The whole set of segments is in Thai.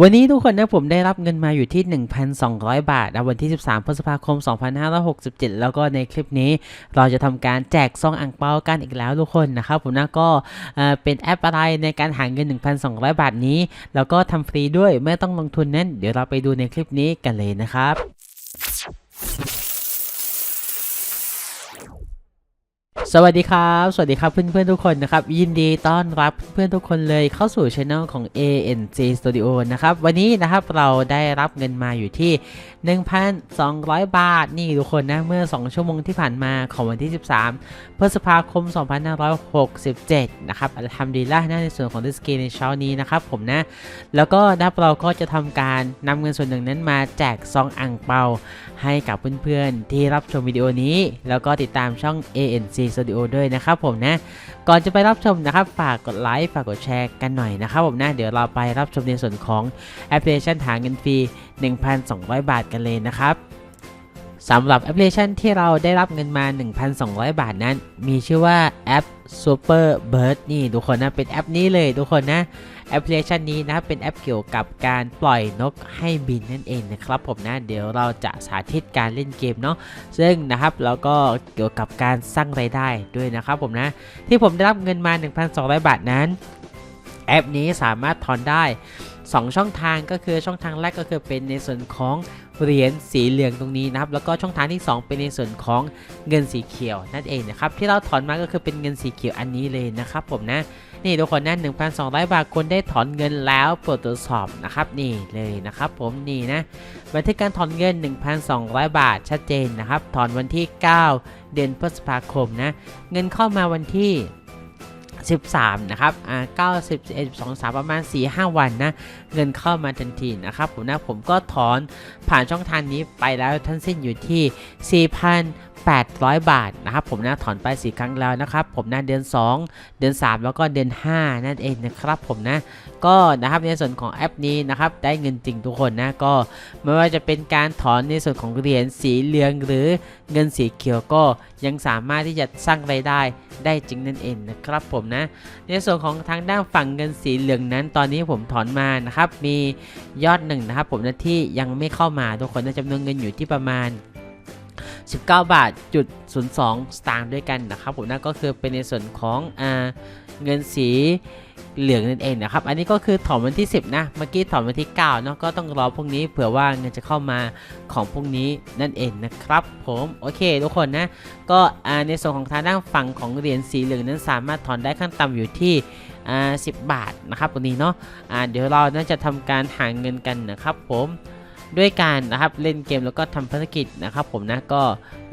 วันนี้ทุกคนนะผมได้รับเงินมาอยู่ที่ 1,200 บาทนะวันที่ 13 พฤษภาคม 2567 แล้วก็ในคลิปนี้เราจะทำการแจกซองอ่างเปากันอีกแล้วทุกคนนะครับผมนะก็เอ่อเป็นแอปอะไรในการหาเงิน 1,200 บาทนี้ แล้วก็ทำฟรีด้วยไม่ต้องลงทุนนั้น เดี๋ยวเราไปดูในคลิปนี้กันเลยนะครับ สวัสดีครับ สวัสดีครับเพื่อนๆทุกคนนะครับ ยินดีต้อนรับเพื่อนๆทุกคนเลยเข้าสู่ช anel ของ ANC Studio นะครับ วันนี้นะครับเราได้รับเงินมาอยู่ที่ 1,200 บาทนี่ทุกคนนะ เมื่อ 2 ชั่วโมงที่ผ่านมาของวันที่ 13 พฤษภาคม 2567 นะครับอัลฮัมดุลิลละนะในส่วนของดิสกีในเช้านี้นะครับผมนะ แล้วก็นับเราก็จะทำการนำเงินส่วนหนึ่งนั้นมาแจกซองอ่างเปาให้กับเพื่อนๆที่รับชมวิดีโอนี้ แล้วก็ติดตามช่อง ANC Studio ด้วยนะครับผมนะ ก่อนจะไปรับชมนะครับ ฝากกดไลค์ ฝากกดแชร์กันหน่อยนะครับผมนะ เดี๋ยวเราไปรับชมในส่วนของแอปพลิเคชันหาเงินฟรี 1,200 บาทกันเลยนะครับสำหรับแอปพลิเคชันที่เราได้รับเงินมา 1,200 บาทนั้น มีชื่อว่าแอป Super Bird นี่ทุกคนนะเป็นแอปนี้เลยทุกคนนะแอปพลิเคชันนี้นะเป็นแอปเกี่ยวกับการปล่อยนกให้บินนั่นเองนะครับผมนะเดี๋ยวเราจะสาธิตการเล่นเกมเนาะซึ่งนะครับแล้วก็เกี่ยวกับการสร้างไรายได้ด้วยนะครับผมนะที่ผมได้รับเงินมา 1,200 บาทนั้น แอปนี้สามารถถอนได้ 2 ช่องทางก็คือช่องทางแรกก็คือเป็นในส่วนของ เหรียญสีเหลืองตรงนี้นะครับแล้วก็ช่องทางที่ 2 เป็นในส่วนของเงินสีเขียวนั่นเองนะครับที่เราถอนมาก็คือเป็นเงินสีเขียวอันนี้เลยนะครับผมนะนี่ทุกคนนะ1,200 บาทคนได้ถอนเงินแล้วโปรดตรวจสอบนะครับนี่เลยนะครับผมนี่นะบันทึกการถอนเงิน 1,200 บาทชัดเจนนะครับถอนวันที่ 9 เดือนพฤษภาคมนะเงินเข้ามาวันที่ 13 นะครับ อ่า9 11 12 3 ประมาณ 4-5 วันนะ เงินเข้ามาทันทีนะครับผมนะ ผมก็ถอนผ่านช่องทางนี้ไปแล้วทั้งสิ้นอยู่ที่ 800 บาทนะครับผมนะถอนไป4ครั้งแล้วนะครับผมนะเดือน 2 เดือน 3 แล้วก็เดือน 5 นั่นเองนะครับผมนะก็นะครับในส่วนของแอปนี้นะครับได้เงินจริงทุกคนนะก็ไม่ว่าจะเป็นการถอนในส่วนของเหรียญสีเหลืองหรือเงินสีเขียวก็ยังสามารถที่จะสร้างรายได้ได้จริงนั่นเองนะครับผมนะในส่วนของทางด้านฝั่งเงินสีเหลืองนั้น ตอนนี้ผมถอนมานะครับมียอดหนึ่งนะครับผมนะที่ยังไม่เข้ามาทุกคนนะจำนวนเงินอยู่ที่ประมาณ 19 บาทจุด02 สตางค์ด้วยกันนะครับผมนะก็คือเป็นในส่วนของอ่าเงินสีเหลืองนั่นเองนะครับ อันนี้ก็คือถอนวันที่ 10 นะ เมื่อกี้ถอนวันที่9เนาะ ก็ต้องรอพรุ่งนี้เผื่อว่าเงินจะเข้ามาของพรุ่งนี้นั่นเองนะครับ ผม โอเคทุกคนนะ ก็ในส่วนของทางด้านฝั่งของเหรียญสีเหลืองนั้นสามารถถอนได้ขั้นต่ำอยู่ที่10 บาทนะครับวันนี้เนาะอ่าเดี๋ยวเราน่าจะทำการหาเงินกันนะครับผม ด้วยการนะครับเล่นเกมแล้วก็ทำภารกิจนะครับผมนะก็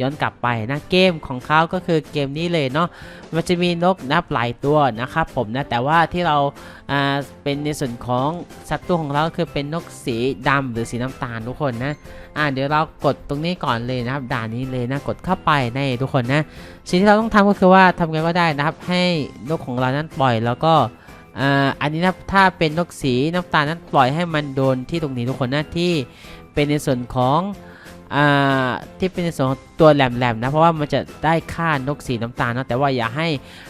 ย้อนกลับไปนะเกมของเขาก็คือเกมนี้เลยเนาะมันจะมีนกนับหลายตัวนะครับผมนะแต่ว่าที่เราอ่าเป็นในส่วนของสัตว์ตัวของเราก็คือเป็นนกสีดำหรือสีน้ำตาลทุกคนนะอ่าเดี๋ยวเรากดตรงนี้ก่อนเลยนะครับด่านนี้เลยนะกดเข้าไปในทุกคนนะสิ่งที่เราต้องทำก็คือว่าทำไงก็ได้นะครับ ให้นกของเรานั้นปล่อยแล้วก็ อ่าอันนี้นะถ้าเป็นนกสีน้ำตาลนั้นปล่อยให้มันโดนที่ตรงนี้ทุกคนนะที่เป็นในส่วนของอ่าที่เป็นในส่วนของตัวแหลมๆนะเพราะว่ามันจะได้ค่านกสีน้ำตาลเนาะแต่ว่าอย่าให้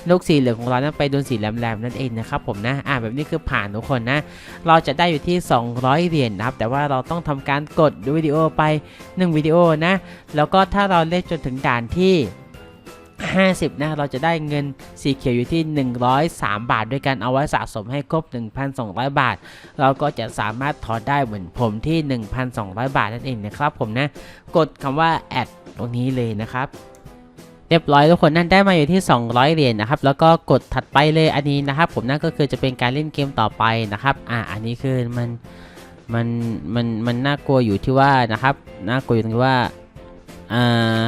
นกสีเหลืองของเรานั้นไปโดนสีแหลมๆนั่นเองนะครับผมนะอ่าแบบนี้คือผ่านทุกคนนะเราจะได้อยู่ที่ 200เหรียญนะครับแต่ว่าเราต้องทำการกดดูวิดีโอไป 1 วิดีโอนะแล้วก็ถ้าเราเล่นจนถึงด่านที่ 50นะเราจะได้เงินสีเขียวอยู่ที่ 103 บาท ด้วยกันเอาไว้สะสมให้ครบ 1,200 บาท เราก็จะสามารถถอนได้เหมือนผมที่ 1,200 บาทนั่นเองนะครับผมนะกดคำว่าแอดตรงนี้เลยนะครับเรียบร้อยทุกคนนั่นได้มาอยู่ที่ 200 เหรียญนะครับ แล้วก็กดถัดไปเลยอันนี้นะครับ ผมนั่นก็คือจะเป็นการเล่นเกมต่อไปนะครับอ่าอันนี้คือมันมันมันมันน่ากลัวอยู่ที่ว่านะครับน่ากลัวอยู่ตรงที่ว่าอ่า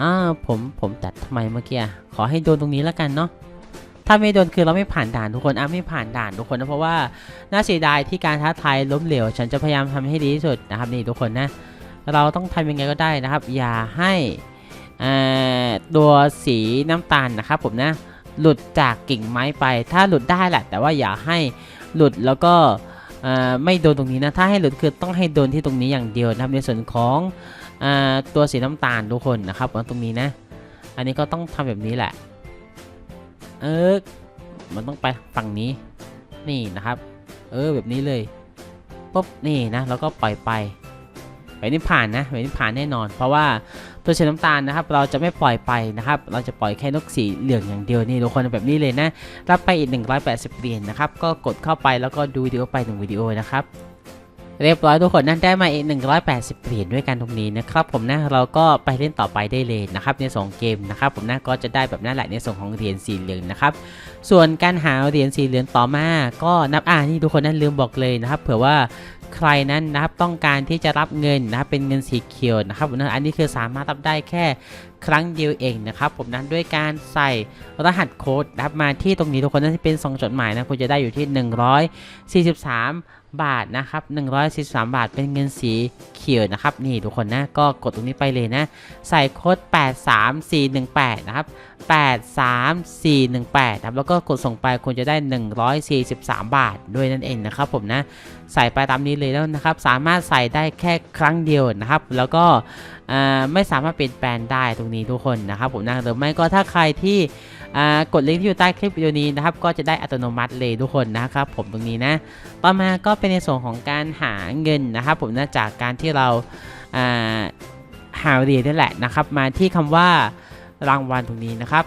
อ่าผมผมตัดทำไมเมื่อกี้อะขอให้โดนตรงนี้แล้วกันเนาะถ้าไม่โดนคือเราไม่ผ่านด่านทุกคนอะไม่ผ่านด่านทุกคนนะเพราะว่าน่าเสียดายที่การท้าทายล้มเหลว ฉันจะพยายามทำให้ดีที่สุดนะครับนี่ทุกคนนะ เราต้องทำยังไงก็ได้นะครับ อย่าให้ตัวสีน้ำตาลนะครับผมนะหลุดจากกิ่งไม้ไป ถ้าหลุดได้แหละ แต่ว่าอย่าให้หลุดแล้วก็ไม่โดนตรงนี้นะถ้าให้หลุดคือต้องให้โดนที่ตรงนี้อย่างเดียวนะครับในส่วนของ ตัวสีน้ำตาลทุกคนนะครับตรงนี้นะ อันนี้ก็ต้องทำแบบนี้แหละ เออมันต้องไปฝั่งนี้ นี่นะครับ เออแบบนี้เลยปุ๊บนี่นะแล้วก็ปล่อยไปแบบนี้ผ่านนะแบบนี้ผ่านแน่นอน เพราะว่าตัวเชน้ำตาลนะครับ เราจะไม่ปล่อยไปนะครับ เราจะปล่อยแค่นกสีเหลืองอย่างเดียวนี่ทุกคนแบบนี้เลยนะรับไปอีก 180เหรียญนะครับ ก็กดเข้าไปแล้วก็ดูวิดีโอไปหนึ่งวิดีโอนะครับ เรียบร้อยทุกคนนั่นได้มาอีก180เหรียญด้วยกันตรงนี้นะครับผมนะเราก็ไปเล่นต่อไปได้เลยนะครับในสองเกมนะครับผมนะก็จะได้แบบนั้นแหละในส่วนของเหรียญสีเหลืองนะครับส่วนการหาเหรียญสีเหลืองต่อมา ก็นับอ่านี่ทุกคนนั้นลืมบอกเลยนะครับเผื่อว่าใครนั้นนะครับต้องการที่จะรับเงินนะครับเป็นเงินสีเขียวนะครับผมนะอันนี้คือสามารถรับได้แค่ครั้งเดียวเองนะครับผมนั้นด้วยการใส่รหัสโค้ดนะครับมาที่ตรงนี้ทุกคนนั้นที่เป็นซองจดหมายนะคุณจะได้อยู่ที่ 143 บาทนะครับ143 บาทเป็นเงินสีเขียวนะครับ นี่ทุกคนนะก็กดตรงนี้ไปเลยนะ ใส่โค้ด 83418 นะครับ 83418ครับแล้วก็กดส่งไปคุณจะได้ 143 บาทด้วยนั่นเองนะครับผมนะ ใส่ไปตามนี้เลยแล้วนะครับ สามารถใส่ได้แค่ครั้งเดียวนะครับ แล้วก็ไม่สามารถเปลี่ยนแปลงได้ตรงนี้ทุกคนนะครับผมนะหรือไม่ก็ถ้าใครที่ กดลิงก์ที่อยู่ใต้คลิปวิดีโอนี้นะครับก็จะได้อัตโนมัติเลยทุกคนนะครับผมตรงนี้นะต่อมาก็เป็นในส่วนของการหาเงินนะครับผมนะจากการที่เราหาเหรียญนี่แหละนะครับมาที่คำว่ารางวัลตรงนี้นะครับ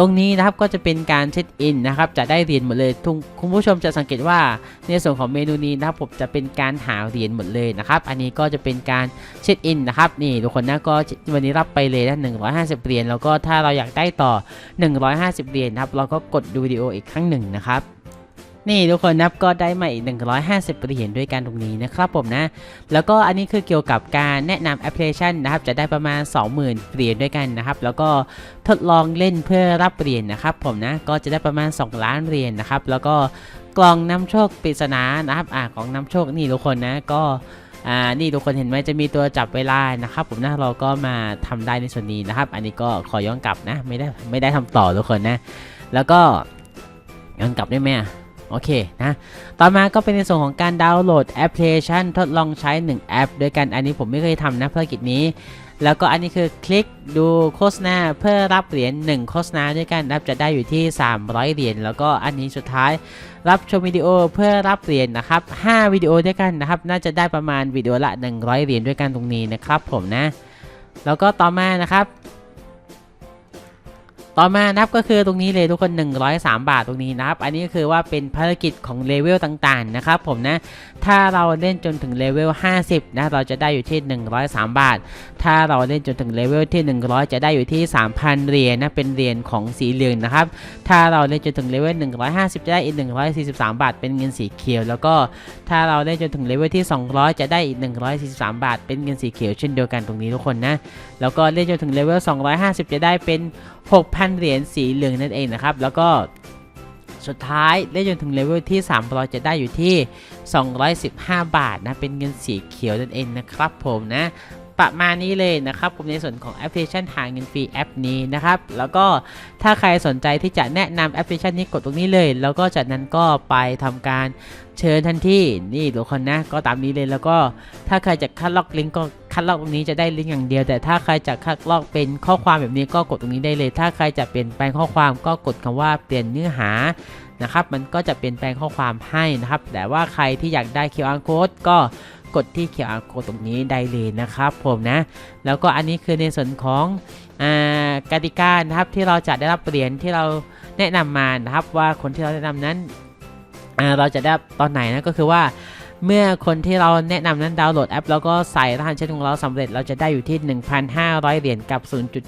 ตรงนี้นะครับก็จะเป็นการเช็คอินนะครับจะได้เหรียญหมดเลยทุกคุณผู้ชมจะสังเกตว่าในส่วนของเมนูนี้นะครับผมจะเป็นการหาเหรียญหมดเลยนะครับอันนี้ก็จะเป็นการเช็คอินนะครับนี่ทุกคนนะก็วันนี้รับไปเลยนะ150เหรียญแล้วก็ถ้าเราอยากได้ต่อ 150เหรียญนะครับเราก็กดดูวิดีโออีกครั้งหนึ่งนะครับ นี่ทุกคนนับก็ได้มาอีก 150เหรียญด้วยกันตรงนี้นะครับผมนะ แล้วก็อันนี้คือเกี่ยวกับการแนะนำแอปพลิเคชันนะครับ จะได้ประมาณ 20,000เหรียญด้วยกันนะครับ แล้วก็ทดลองเล่นเพื่อรับเหรียญนะครับผมนะ ก็จะได้ประมาณ 2 ล้านเหรียญนะครับ แล้วก็กล่องนำโชคปริศนานะครับ อ่ากล่องนำโชคนี่ทุกคนนะ ก็อ่า นี่ทุกคนเห็นไหมจะมีตัวจับเวลานะครับ ผมนะเราก็มาทำได้ในส่วนนี้นะครับ อันนี้ก็ขอย้อนกลับนะ ไม่ได้ไม่ได้ทำต่อทุกคนนะ แล้วก็ย้อนกลับได้ไหม โอเคนะ ต่อมาก็เป็นในส่วนของการดาวน์โหลดแอปพลิเคชันทดลองใช้ 1 แอปด้วยกัน อันนี้ผมไม่เคยทำนะภารกิจนี้ แล้วก็อันนี้คือคลิกดูโฆษณาเพื่อรับเหรียญ1โฆษณาด้วยกันนะครับจะได้อยู่ที่ 300 เหรียญ แล้วก็อันนี้สุดท้ายรับชมวิดีโอเพื่อรับเหรียญนะครับ 5 วิดีโอด้วยกันนะครับ น่าจะได้ประมาณวิดีโอละ 100 เหรียญด้วยกันตรงนี้นะครับผมนะ แล้วก็ต่อมานะครับ ต่อมานับก็คือตรงนี้เลยทุกคน 103 บาทตรงนี้นะครับ อันนี้ก็คือว่าเป็นภารกิจของเลเวลต่างๆนะครับผมนะ ถ้าเราเล่นจนถึงเลเวล 50 นะ เราจะได้อยู่ที่ 103 บาท ถ้าเราเล่นจนถึงเลเวลที่ 100 จะได้อยู่ที่ 3,000 เหรียญนะ เป็นเหรียญของสีเหลืองนะครับ ถ้าเราเล่นจนถึงเลเวล 150 จะได้อีก 143 บาท เป็นเงินสีเขียว แล้วก็ถ้าเราเล่นจนถึงเลเวลที่ 200 จะได้อีก 143 บาท เป็นเงินสีเขียวเช่นเดียวกันตรงนี้ทุกคนนะ แล้วก็เล่นจนถึงเลเวล 250 จะได้เป็น 6,000เหรียญสีเหลืองนั่นเองนะครับ แล้วก็สุดท้ายเล่นจนถึงเลเวลที่ 300 จะได้อยู่ที่ 215 บาทนะ เป็นเงินสีเขียวนั่นเองนะครับผมนะประมาณนี้เลยนะครับผมในส่วนของแอปพลิเคชันหาเงินฟรีแอปนี้นะครับ แล้วก็ถ้าใครสนใจที่จะแนะนำแอปพลิเคชันนี้กดตรงนี้เลย แล้วก็จากนั้นก็ไปทำการเชิญทันทีนี่ทุกคนนะ ก็ตามนี้เลยแล้วก็ถ้าใครจะคัดลอกลิงก์ก็ คัดลอกตรงนี้จะได้ลิงก์อย่างเดียว แต่ถ้าใครจะคัดลอกเป็นข้อความแบบนี้ก็กดตรงนี้ได้เลย ถ้าใครจะเปลี่ยนแปลงข้อความก็กดคำว่าเปลี่ยนเนื้อหานะครับ มันก็จะเปลี่ยนแปลงข้อความให้นะครับ แต่ว่าใครที่อยากได้ QR code ก็กดที่ QR code ตรงนี้ได้เลยนะครับผมนะ แล้วก็อันนี้คือในส่วนของกติกานะครับที่เราจะได้รับเหรียญที่เราแนะนำมานะครับว่าคนที่เราแนะนำนั้นเราจะได้ตอนไหนนะก็คือว่า เมื่อคนที่เราแนะนำนั้นดาวน์โหลดแอป แล้วก็ใส่รหัสเช็ของเราสำเร็จเราจะได้อยู่ที่ 1,500 เหรียญกับ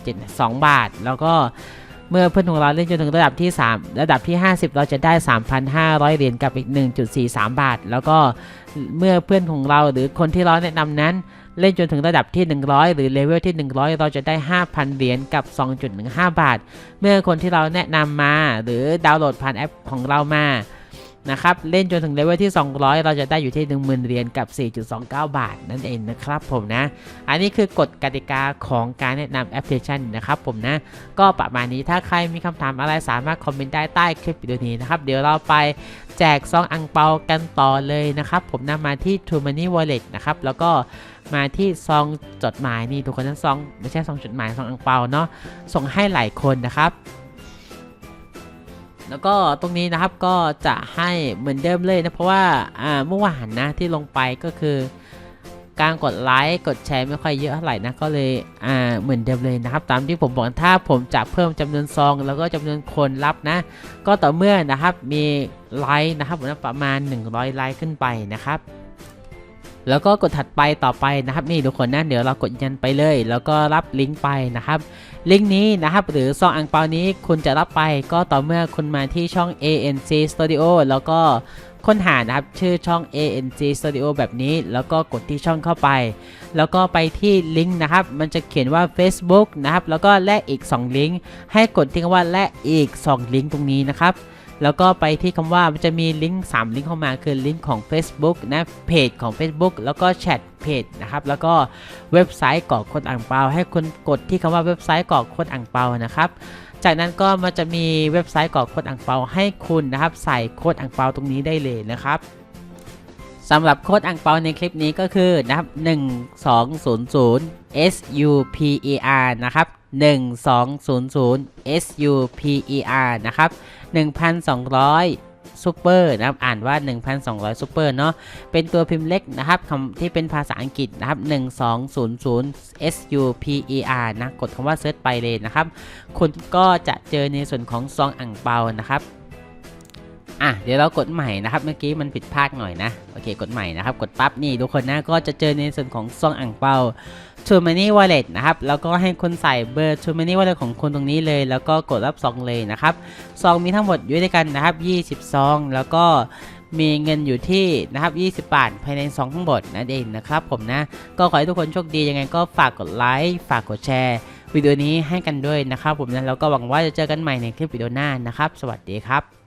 0.72 บาท แล้วก็เมื่อเพื่อนของเราเล่นจนถึงระดับที่ 3 ระดับที่ 50 เราจะได้ 3,500 เหรียญกับอีก 1.43 บาท แล้วก็เมื่อเพื่อนของเราหรือคนที่เราแนะนำนั้นเล่นจนถึงระดับที่ 100 หรือเลเวลที่ 100 เราจะได้ 5,000 เหรียญกับ 2.15 บาท เมื่อคนที่เราแนะนำมา หรือดาวน์โหลดผ่านแอปของเรามา นะครับ เล่นจนถึงเลเวลที่ 200 เราจะได้อยู่ที่ 10,000 เหรียญกับ 4.29 บาท นั่นเองนะครับผมนะ อันนี้คือกฎกติกาของการแนะนำแอปพลิเคชันนะครับผมนะ ก็ประมาณนี้ถ้าใครมีคำถามอะไรสามารถคอมเมนต์ได้ใต้คลิปวิดีโอนี้นะครับ เดี๋ยวเราไปแจกซองอังเปากันต่อเลยนะครับผมนำมาที่ t ู m o n e y Wallet นะครับแล้วก็มาที่ซองจดหมายนี่ทุกคนทั้งซองไม่ใช่ซองจดหมายซองอังเปาเนาะส่งให้หลายคนนะครับ แล้วก็ตรงนี้นะครับก็จะให้เหมือนเดิมเลยนะเพราะว่าอ่าเมื่อวานนะที่ลงไปก็คือ การกดไลค์กดแชร์ไม่ค่อยเยอะเท่าไหร่นะก็เลยอ่าเหมือนเดิมเลยนะครับ ตามที่ผมบอกถ้าผมจะเพิ่มจำนวนซองแล้วก็จำนวนคนรับนะ ก็ต่อเมื่อนะครับมีไลค์นะครับประมาณ 100 ไลค์ขึ้นไปนะครับ แล้วก็กดถัดไปต่อไปนะครับนี่ทุกคนนะเดี๋ยวเรากดยันไปเลย แล้วก็รับลิงก์ไปนะครับลิงก์นี้นะครับหรือซองอังเปานี้คุณจะรับไปก็ต่อเมื่อคุณมาที่ช่อง ANC Studio แล้วก็ค้นหานะครับชื่อช่อง ANC Studio แบบนี้ แล้วก็กดที่ช่องเข้าไป แล้วก็ไปที่ลิงก์นะครับ มันจะเขียนว่า Facebook นะครับ แล้วก็แลกอีก 2 ลิงก์ ให้กดที่คำว่าแลกอีก 2 ลิงก์ตรงนี้นะครับ แล้วก็ไปที่คำว่ามันจะมีลิงก์3ลิงก์เข้ามาคือลิงก์ของ Facebook นะเพจของ Facebook แล้วก็แชทเพจนะครับแล้วก็เว็บไซต์กรอกโค้ดอ่างเปา ให้คุณกดที่คำว่าเว็บไซต์กรอกโค้ดอ่างเปานะครับจากนั้นก็มันจะมีเว็บไซต์กรอกโค้ดอ่างเปาให้คุณนะครับ ใส่โค้ดอ่างเปาตรงนี้ได้เลยนะครับสำหรับโค้ดอ่างเปาในคลิปนี้ก็คือนะครับ 1200 S U P E R นะครับ 1200 S U P E R นะครับ 1,200ซูเปอร์นะครับอ่านว่า 1,200ซูเปอร์เนาะเป็นตัวพิมพ์เล็กนะครับคำที่เป็นภาษาอังกฤษนะครับ 1200 S U P E R นะกดคำว่าเซิร์ชไปเลยนะครับ คุณก็จะเจอในส่วนของซองอ่างเปานะครับอะเดี๋ยวเรากดใหม่นะครับเมื่อกี้มันผิดพลาดหน่อยนะโอเคกดใหม่นะครับ กดปั๊บนี่ทุกคนนะก็จะเจอในส่วนของซองอ่างเปา t o m a n y Wallet นะครับ แล้วก็ให้คุณใส่เบอร์ t o m a n y Wallet ของคุณตรงนี้เลย แล้วก็กดรับซองเลยนะครับ ซองมีทั้งหมดอยู่ด้วยกันนะครับ20ซอง แล้วก็มีเงินอยู่ที่นะครับ 20 บาท ภายในซองทั้งหมดนั่นเองนะครับผมนะ ก็ขอให้ทุกคนโชคดี ยังไงก็ฝากกดไลค์ ฝากกดแชร์วิดีโอนี้ให้กันด้วยนะครับผมนะ แล้วก็หวังว่าจะเจอกันใหม่ในคลิปวิดีโอหน้านะครับ สวัสดีครับ